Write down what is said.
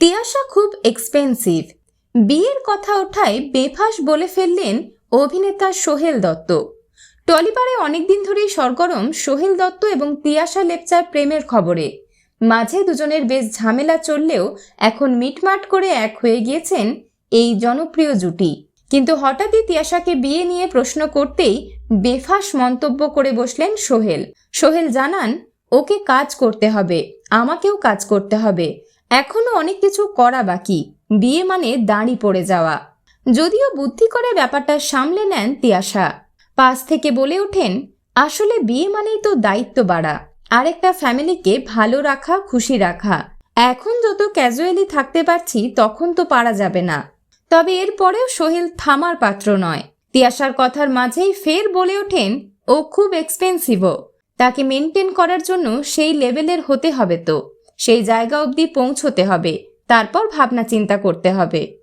তিয়াশা খুব এক্সপেন্সিভ বিয়ের কথা ওঠায় বেফাস বলে ফেললেন অভিনেতা সোহেল দত্ত। টলিপাড়ে অনেকদিন ধরেই সরগরম সোহেল দত্ত এবং তিয়াশা লেপচার প্রেমের খবরে। মাঝে দুজনের বেশ ঝামেলা চললেও এখন মিটমাট করে এক হয়ে গিয়েছেন এই জনপ্রিয় জুটি। কিন্তু হঠাৎই তিয়াশাকে বিয়ে নিয়ে প্রশ্ন করতেই বেফাস মন্তব্য করে বসলেন সোহেল। সোহেল জানান, ওকে কাজ করতে হবে, আমাকেও কাজ করতে হবে। এখনও অনেক কিছু করা বাকি। বিয়ে মানে দাঁড়ি পড়ে যাওয়া। যদিও বুদ্ধি করে ব্যাপারটা সামলে নেন তিয়াশা। পাশ থেকে বলে ওঠেন, আসলে বিয়ে মানেই তো দায়িত্ব বাড়া। আরেকটা ফ্যামিলিকে ভালো রাখা, খুশি রাখা। এখন যত ক্যাজুয়ালি থাকতে পারছি, তখন তো পারা যাবে না। তবে এরপরেও সোহেল থামার পাত্র নয়। তিয়াশার কথার মাঝেই ফের বলে ওঠেন, ও খুব এক্সপেন্সিভও তাকে মেনটেন করার জন্য সেই লেভেলের হতে হবে তো। সেই জায়গা অবধি পৌঁছতে হবে। তারপর ভাবনা চিন্তা করতে হবে।